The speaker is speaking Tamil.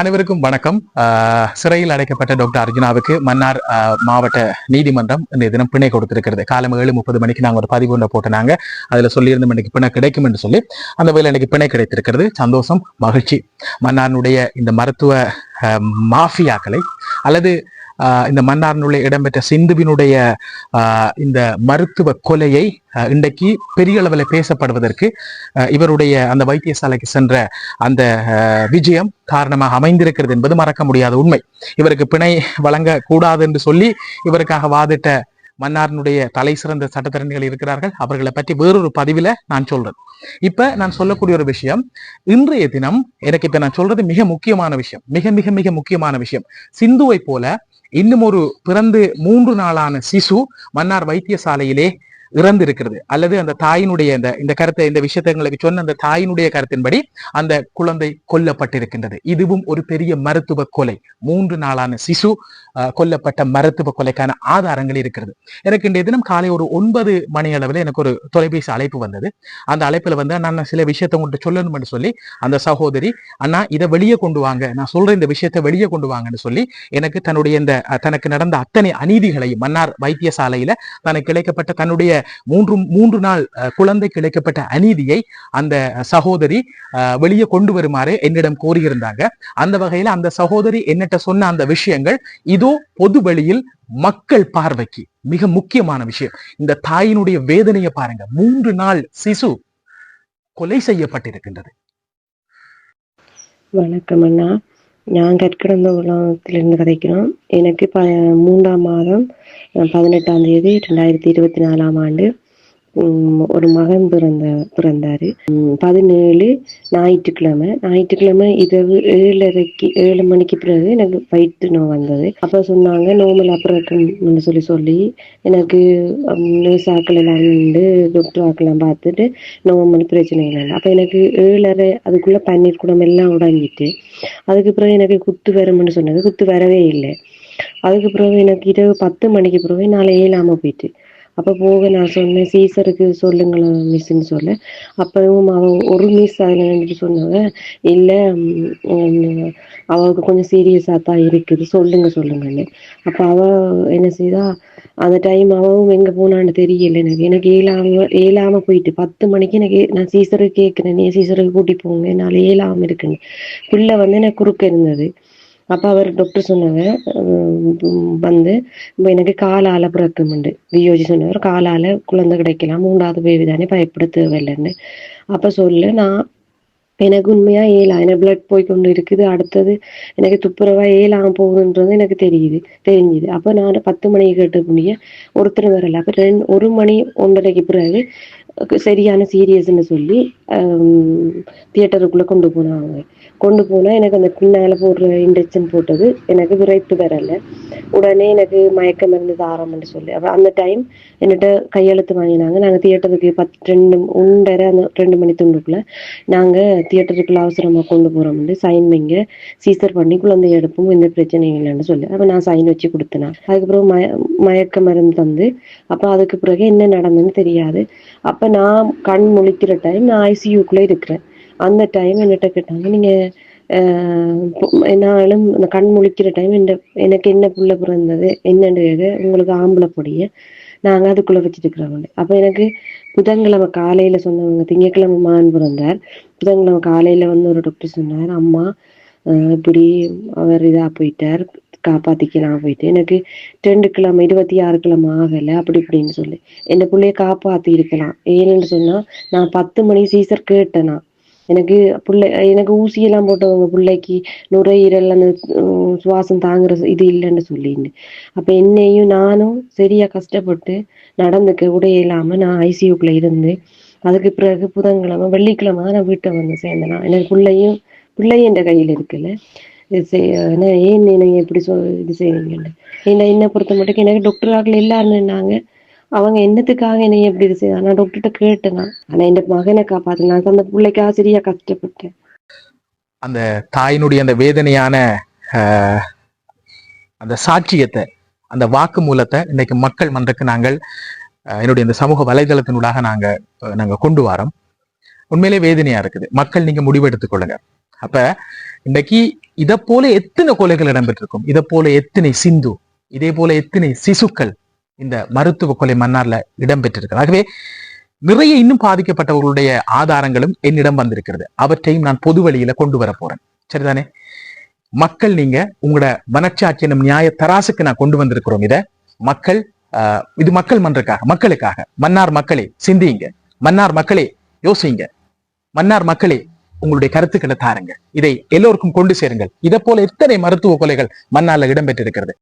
அனைவருக்கும் வணக்கம். சிறையில் அடைக்கப்பட்ட டாக்டர் அர்ஜுனாவுக்கு மன்னார் மாவட்ட நீதிமன்றம் இன்றைய தினம் பிணை கொடுத்திருக்கிறது. காலம் ஏழு முப்பது மணிக்கு நாங்கள் ஒரு பதிவு ஒன்றை போட்டுனாங்க அதில் சொல்லியிருந்தோம் இன்னைக்கு பிணை கிடைக்கும் என்று சொல்லி. அந்த வேலை இன்னைக்கு பிணை கிடைத்திருக்கிறது. சந்தோஷம் மகிழ்ச்சி. மன்னாருடைய இந்த மருத்துவ மாஃபியாக்களை அல்லது இந்த மன்னாரினுடைய இடம்பெற்ற சிந்துவினுடைய ஆஹ் இந்த மருத்துவ கொலையை இன்றைக்கு பெரிய அளவில் பேசப்படுவதற்கு இவருடைய அந்த வைத்தியசாலைக்கு சென்ற அந்த விஜயம் காரணமாக அமைந்திருக்கிறது என்பது மறக்க முடியாத உண்மை. இவருக்கு பிணை வழங்க கூடாது என்று சொல்லி இவருக்காக வாதிட்ட மன்னாரினுடைய தலை சிறந்த சட்டத்திறன்கள் இருக்கிறார்கள். அவர்களை பற்றி வேறொரு பதிவில் நான் சொல்றேன். இப்ப நான் சொல்லக்கூடிய ஒரு விஷயம் இன்றைய தினம் எனக்கு இப்ப நான் சொல்றது மிக முக்கியமான விஷயம் மிக மிக மிக முக்கியமான விஷயம். சிந்துவை போல இன்னும் ஒரு பிறந்து மூன்று நாளான சிசு மன்னார் வைத்தியசாலையிலே இறந்திருக்கிறது. அல்லது அந்த தாயினுடைய இந்த இந்த கருத்தை இந்த விஷயத்தை எங்களுக்கு சொன்ன அந்த தாயினுடைய கருத்தின்படி அந்த குழந்தை கொல்லப்பட்டிருக்கின்றது. இதுவும் ஒரு பெரிய மருத்துவ கொலை. மூன்று நாளான சிசு கொல்லப்பட்ட மருத்துவ கொலைக்கான ஆதாரங்கள் இருக்கிறது. எனக்கு இன்றைய தினம் காலை ஒரு ஒன்பது மணி அளவில் எனக்கு ஒரு தொலைபேசி அழைப்பு வந்தது. அந்த அழைப்பில் வந்து நான் சில விஷயத்தை உங்கள்கிட்ட சொல்லணும்னு சொல்லி அந்த சகோதரி அண்ணா இதை வெளியே கொண்டு வாங்க. நான் சொல்ற இந்த விஷயத்தை வெளியே கொண்டு வாங்கன்னு சொல்லி எனக்கு தன்னுடைய இந்த தனக்கு நடந்த அத்தனை அநீதிகளையும் மன்னார் வைத்தியசாலையில தனக்கு இழைக்கப்பட்ட தன்னுடைய மூன்று மூன்று நாள் அஹ், குழந்தைக்கு இழைக்கப்பட்ட அநீதியை அந்த சகோதரி வெளியே கொண்டு வருமாறு என்னிடம் கோரியிருந்தாங்க. அந்த வகையில அந்த சகோதரி என்னட்ட சொன்ன அந்த விஷயங்கள் இதோ பொது வெளியில் மக்கள் பார்வைக்கு மிக முக்கியமான விஷயம். இந்த தாயினுடைய வேதனையை பாருங்க. மூன்று நாள் சிசு கொலை செய்யப்பட்டிருக்கின்றது. வணக்கம் அண்ணா. நான் கற்கிடந்த உலகத்திலிருந்து கதைக்கிறோம். எனக்கு ப மூன்றாம் மாதம் பதினெட்டாம் தேதி ரெண்டாயிரத்தி இருபத்தி நாலாம் ஆண்டு. ஒரு மகன் பிறந்த பிறந்தாரு. பதினேழு ஞாயிற்றுக்கிழமை. ஞாயிற்றுக்கிழமை இரவு ஏழரைக்கு ஏழு மணிக்கு பிறகு எனக்கு வயிற்று நோய் வந்தது. அப்ப சொன்னாங்க நோமல் அப்புறம் சொல்லி சொல்லி எனக்கு நர்ஸ் ஆக்கள் எல்லாம் உண்டு டாக்டர் ஆக்கெல்லாம் பார்த்துட்டு நோமல் பிரச்சனை இல்லை. அப்ப எனக்கு ஏழரை அதுக்குள்ள பன்னீர் குடம் எல்லாம் உடஞ்சிட்டு அதுக்கு பிறகு எனக்கு குத்து வரும்னு சொன்னது. குத்து வரவே இல்லை. அதுக்கு பிறகு எனக்கு இரவு பத்து மணிக்கு பிறகு நாளை இயலாம போயிட்டு அப்ப போக நான் சொன்னேன் சீசருக்கு சொல்லுங்களேன் மிஸ்ன்னு சொல்ல. அப்பவும் அவ ஒரு மிஸ் அதுல நின்று சொன்னாங்க. இல்ல உம், அவளுக்கு கொஞ்சம் சீரியஸா தான் இருக்குது. சொல்லுங்க சொல்லுங்கன்னு. அப்ப அவ என்ன செய்தா அந்த டைம் அவவும் எங்க போனான்னு தெரியல எனக்கு. எனக்கு ஏழாம ஏழாம போயிட்டு பத்து மணிக்கு எனக்கு நான் சீசருக்கு கேட்கிறேன் நீ சீசருக்கு கூட்டி போங்க நாலு ஏழாம இருக்குன்னு. பிள்ளை வந்து எனக்கு குறுக்க இருந்தது. அப்ப அவர் டாக்டர் சொன்னாங்க வந்து இப்போ எனக்கு காலால பிறக்கும்ண்டு வியோஜி சொன்னவர் காலால குழந்தை கிடைக்கலாம் மூன்றாவது பேபி தானே பயப்பட தேவையில்லைன்னு. அப்ப சொல்ல நான் எனக்கு உண்மையா ஏலா எனக்கு பிளட் போய் கொண்டு இருக்குது. அடுத்தது எனக்கு துப்புரவா ஏலாம போகுதுன்றது எனக்கு தெரியுது தெரிஞ்சுது. அப்ப நான் பத்து மணிக்கு கேட்ட முடிய ஒருத்தர் வரல. அப்ப ரெண்டு ஒரு மணி ஒன்றரைக்கு பிறகு சரியான சீரியஸ்ன்னு சொல்லி தியேட்டருக்குள்ள கொண்டு போனாங்க. கொண்டு போனா எனக்கு அந்த பின்னால போடுற இன்டெக்ஷன் போட்டது எனக்கு விரைப்பு வரல. உடனே எனக்கு மயக்க மருந்து ஆரம்பம்னு சொல்லி. அப்ப அந்த டைம் என்கிட்ட கையெழுத்து வாங்கினாங்க. நாங்க தியேட்டருக்கு பத்து ரெண்டு ஒன்றரை அந்த ரெண்டு மணி துண்டுக்குள்ள நாங்க தியேட்டருக்குள்ள அவசரமா கொண்டு போறோம்னு சைன் வைங்க சீசர் பண்ணி குழந்தை எடுப்போம் எந்த பிரச்சனையும் இல்லைன்னு சொல்லி. அப்ப நான் சைன் வச்சு கொடுத்தேன். அதுக்கப்புறம் மய மயக்க மருந்து தந்து அப்ப அதுக்கு பிறகு என்ன நடந்ததுன்னு தெரியாது. அப்ப நான் கண் முழிக்கிற டைம் நான் ஐசியூக்குள்ள இருக்கிறேன். அந்த டைம் என்கிட்ட கேட்டாங்க நீங்க நானும் அந்த இந்த கண் முழிக்கிற டைம் இந்த எனக்கு என்ன புள்ள பிறந்தது என்னன்னு உங்களுக்கு ஆம்பளை பொடிய நாங்க அதுக்குள்ள வச்சுட்டு இருக்கிறவங்க அப்ப எனக்கு புதன்கிழமை காலையில சொன்னவங்க திங்கட்கிழமை மகன் பிறந்தார். புதன்கிழமை காலையில வந்து ஒரு டாக்டர் சொன்னார் அம்மா ஆஹ் இப்படி அவர் இதா போயிட்டார் காப்பாத்திக்கலாம் போயிட்டு எனக்கு ரெண்டு கிழமை இருபத்தி ஆறு கிழமை ஆகலை அப்படி இப்படின்னு சொல்லி. இந்த பிள்ளைய காப்பாத்தி இருக்கலாம் ஏன்னு சொன்னா நான் பத்து மணி சீசர் கேட்டேனா எனக்கு பிள்ளை எனக்கு ஊசியெல்லாம் போட்டவங்க பிள்ளைக்கு நுரையீரல் அந்த சுவாசம் தாங்குற இது இல்லைன்னு சொல்லின்னு அப்ப என்னையும் நானும் சரியா கஷ்டப்பட்டு நடந்துக்க கூட இல்லாம நான் ஐசியூக்குள்ள இருந்து அதுக்கு பிறகு புதன்கிழமை வெள்ளிக்கிழமை தான் நான் வீட்டை வந்து சேர்ந்தேன். எனக்கு பிள்ளையும் பிள்ளையும் என் கையில இருக்குல்ல இது ஏன் நீங்க இப்படி சொ இது செய்வீங்கன்னு என்ன என்ன பொறுத்த மட்டும் எனக்கு டாக்டர் ஆகல எல்லாருன்னாங்க அவங்க என்னத்துக்காக என்னை எப்படி இது செய்ய நான் டாக்டர்கிட்ட கேட்டேன். ஆனா என் மகனை காப்பாத்தினா அந்த பிள்ளைக்காக சரியா கஷ்டப்பட்டேன். அந்த தாயினுடைய அந்த வேதனையான ஆஹ், அந்த சாட்சியத்தை அந்த வாக்கு மூலத்தை இன்னைக்கு மக்கள் மன்றக்கு நாங்கள் என்னுடைய இந்த சமூக வலைதளத்தினூடாக நாங்க நாங்க கொண்டு வரோம். உண்மையிலே வேதனையா இருக்குது. மக்கள் நீங்க முடிவெடுத்துக் கொள்ளுங்க. அப்ப இன்னைக்கு இதை போல எத்தனை கொலைகள் இடம்பெற்றிருக்கும்? இதை போல எத்தனை சிந்து? இதே போல எத்தனை சிசுக்கள் இந்த மருத்துவ கொலை மன்னார்ல இடம்பெற்றிருக்கிறது. ஆகவே நிறைய இன்னும் பாதிக்கப்பட்டவர்களுடைய ஆதாரங்களும் என்னிடம் வந்திருக்கிறது. அவற்றையும் நான் பொது வழியில கொண்டு வர போறேன். சரிதானே? மக்கள் நீங்க உங்களோட மனச்சாட்சி என்னும் நியாய தராசுக்கு நான் கொண்டு வந்திருக்கிறோம். இத மக்கள் ஆஹ், இது மக்கள் மன்றக்காக மக்களுக்காக. மன்னார் மக்களே சிந்தியுங்க. மன்னார் மக்களே யோசிங்க மன்னார் மக்களே உங்களுடைய கருத்துக்களை தாருங்க. இதை எல்லோருக்கும் கொண்டு சேருங்கள். இதை போல எத்தனை மருத்துவ கொலைகள் மன்னார்ல இடம்பெற்றிருக்கிறது.